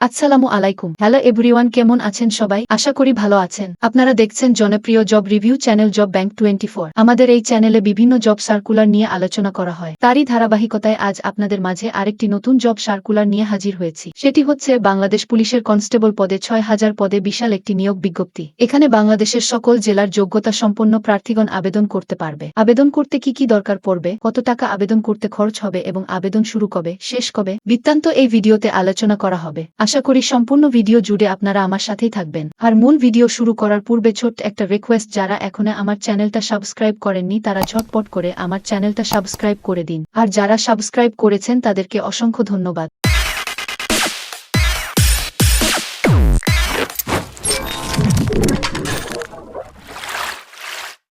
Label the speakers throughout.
Speaker 1: আসসালামু আলাইকুম। Hello everyone, কেমন আছেন সবাই? আশা করি ভালো আছেন। আপনারা দেখছেন জনপ্রিয় job review channel job bank twenty আমাদের এই চ্যানেলে বিভিন্ন জব সার্কুলার নিয়ে আলোচনা করা হয়। তারই ধারাবাহিকতায় আজ আপনাদের মাঝে আরেকটি নতুন জব সার্কুলার নিয়ে হাজির হয়েছি। সেটি হচ্ছে বাংলাদেশ পুলিশের কনস্টেবল পদে ছয় হাজার পদে বিশাল একটি নিয়োগ বিজ্ঞপ্তি। এখানে বাংলাদেশের সকল জেলার যোগ্যতা সম্পন্ন প্রার্থীগণ আবেদন করতে পারবে। আবেদন করতে কি কি দরকার পড়বে? কত টাকা আবেদন করতে খরচ হবে এবং আবেদন শুরু কবে? শেষ কবে? বৃত্তান্ত এই ভিডিওতে আলোচনা করা হবে। আশা করি সম্পূর্ণ ভিডিও জুড়ে আপনারা আমার সাথেই থাকবেন। আর মূল ভিডিও শুরু করার পূর্বে ছোট্ট একটা রিকোয়েস্ট যারা এখনও আমার চ্যানেলটা সাবস্ক্রাইব করেননি, তারা ঝটপট করে আমার চ্যানেলটা সাবস্ক্রাইব করে দিন। আর যারা সাবস্ক্রাইব করেছেন, তাদেরকে অসংখ্য ধন্যবাদ।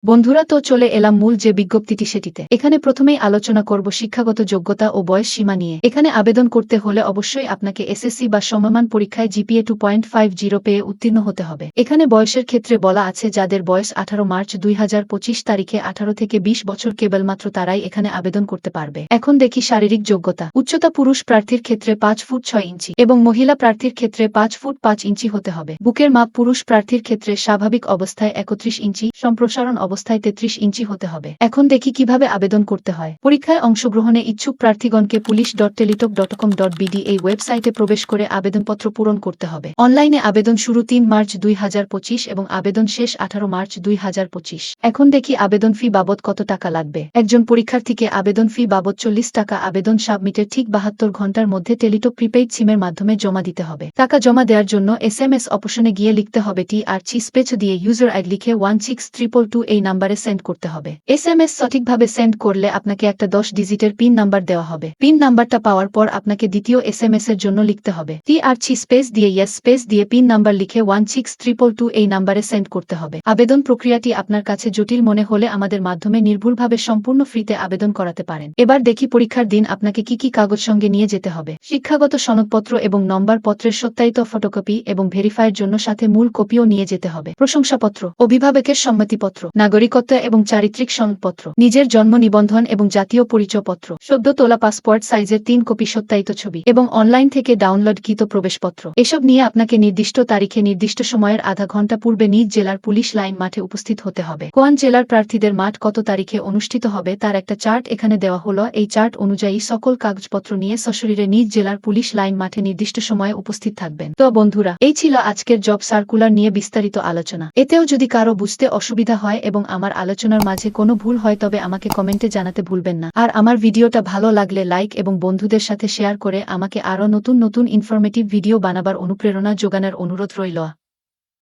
Speaker 1: বন্ধুরা তো চলে এলাম মূল যে বিজ্ঞপ্তিটি সেটিতে। এখানে প্রথমেই আলোচনা করব শিক্ষাগত যোগ্যতা ও বয়স সীমা নিয়ে। এখানে আবেদন করতে হলে অবশ্যই আপনাকে এসএসসি বা সমমান পরীক্ষায় GPA two point five zero পেয়ে উত্তীর্ণ হতে হবে। এখানে বয়সের ক্ষেত্রে বলা আছে, যাদের বয়স আঠারো মার্চ দুই হাজার পঁচিশ তারিখে আঠারো থেকে বিশ বছর কেবলমাত্র তারাই এখানে আবেদন করতে পারবে। এখন দেখি শারীরিক যোগ্যতা। উচ্চতা পুরুষ প্রার্থীর ক্ষেত্রে পাঁচ ফুট ছয় ইঞ্চি এবং মহিলা প্রার্থীর ক্ষেত্রে পাঁচ ফুট পাঁচ ইঞ্চি হতে হবে। বুকের মাপ পুরুষ প্রার্থীর ক্ষেত্রে স্বাভাবিক অবস্থায় একত্রিশ ইঞ্চি। সম্প্রসারণ অবস্থায় তেত্রিশ ইঞ্চি হতে হবে। এখন দেখি কীভাবে আবেদন করতে হয়। পরীক্ষায় অংশগ্রহণে ইচ্ছুক প্রার্থীগণকে police dot Teletalk dot com dot BD এই ওয়েবসাইটে প্রবেশ করে আবেদনপত্র পূরণ করতে হবে। অনলাইনে আবেদন শুরু তিন মার্চ দুই হাজার পঁচিশ এবং আবেদন শেষ আঠারো মার্চ দুই হাজার পঁচিশ। এখন দেখি আবেদন ফি বাবদ কত টাকা লাগবে। একজন পরীক্ষার্থীকে আবেদন ফি বাবদ চল্লিশ টাকা আবেদন সাবমিটের ঠিক বাহাত্তর ঘণ্টার মধ্যে টেলিটক প্রিপেইড সিমের মাধ্যমে জমা দিতে হবে। টাকা জমা দেওয়ার জন্য এস এম এস অপশনে গিয়ে লিখতে হবে টি আর চি স্পেচ দিয়ে ইউজার আইড লিখে ওয়ান সিক্স ট্রিপল টু এই নাম্বারে সেন্ড করতে হবে। এস এম এস সঠিকভাবে সেন্ড করলে আপনাকে একটা দশ ডিজিটের পিন নাম্বার দেওয়া হবে। পিন নাম্বারটা পাওয়ার পর আপনাকে দ্বিতীয় এস এম এস এর জন্য লিখতে হবে। টি আর চি স্পেস দিয়ে ইয়েস স্পেস দিয়ে পিন নাম্বার লিখে ওয়ান সিক্স ট্রিপল টু এই নাম্বারে সেন্ড করতে হবে। আবেদন প্রক্রিয়াটি আপনার কাছে জটিল মনে হলে আমাদের মাধ্যমে নির্ভুলভাবে সম্পূর্ণ ফ্রিতে আবেদন করাতে পারেন। এবার দেখি পরীক্ষার দিন আপনাকে কি কি কাগজ সঙ্গে নিয়ে যেতে হবে। শিক্ষাগত সনদপত্র এবং নম্বর পত্রের সত্যায়িত ফটোকপি এবং ভেরিফাইয়ের জন্য সাথে মূল কপিও নিয়ে যেতে হবে। প্রশংসাপত্র, অভিভাবকের সম্মতিপত্র নাগরিকত্ব এবং চারিত্রিক সনদপত্র নিজের জন্ম নিবন্ধন এবং জাতীয় পরিচয়পত্র, সদ্য তোলা পাসপোর্ট সাইজের তিন কপি সত্যায়িত ছবি এবং অনলাইন থেকে ডাউনলোডকৃত প্রবেশপত্র। এসব নিয়ে আপনাকে নির্দিষ্ট তারিখে নির্দিষ্ট সময়ের আধা ঘণ্টা পূর্বে নিজ জেলার পুলিশ লাইন মাঠে উপস্থিত হতে হবে। কোয়ান জেলার প্রার্থীদের মাঠ কত তারিখে অনুষ্ঠিত হবে তার একটা চার্ট এখানে দেওয়া হলো। এই চার্ট অনুযায়ী সকল কাগজপত্র নিয়ে সশরীরে নিজ জেলার পুলিশ লাইন মাঠে নির্দিষ্ট সময়ে উপস্থিত থাকবেন। তো বন্ধুরা, এই ছিল আজকের জব সার্কুলার নিয়ে বিস্তারিত আলোচনা। এতেও যদি কারও বুঝতে অসুবিধা হয় এবং আমার আলোচনার মাঝে কোনো ভুল হয় তবে আমাকে কমেন্টে জানাতে ভুলবেন না। আর আমার ভিডিওটা ভালো লাগলে লাইক এবং বন্ধুদের সাথে শেয়ার করে আমাকে আরও নতুন নতুন ইনফরমেটিভ ভিডিও বানাবার অনুপ্রেরণা যোগানোর অনুরোধ রইল।